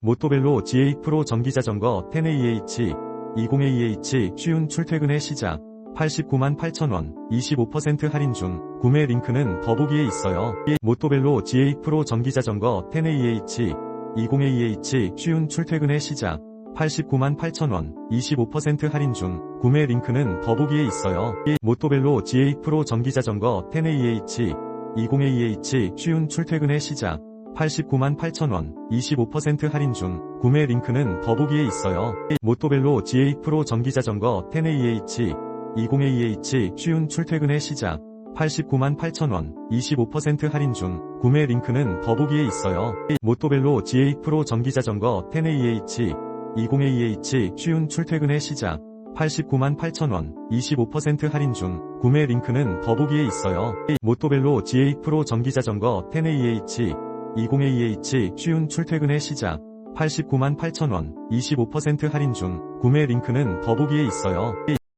모토벨로 G8 프로 전기자전거 10AH 20AH 쉬운 출퇴근의 시작 89만 8천원 25% 할인 중 구매 링크는 더보기에 있어요. 모토벨로 G8 프로 전기자전거 10AH 20AH 쉬운 출퇴근의 시작 89만 8천원 25% 할인 중 구매 링크는 더보기에 있어요. 모토벨로 G8 프로 전기자전거 10AH 20AH 쉬운 출퇴근의 시작 89만 8천원 25% 할인 중 구매 링크는 더보기에 있어요. 모토벨로 G8 프로 전기자전거 10AH 20AH 쉬운 출퇴근의 시작 89만 8천원 25% 할인 중 구매 링크는 더보기에 있어요. 모토벨로 G8 프로 전기자전거 10AH 20AH 쉬운 출퇴근의 시작 89만 8천원 25% 할인 중 구매 링크는 더보기에 있어요. 모토벨로 G8 프로 전기자전거 10AH 20AH 쉬운 출퇴근의 시작 89만 8천원 25% 할인 중 구매 링크는 더보기에 있어요.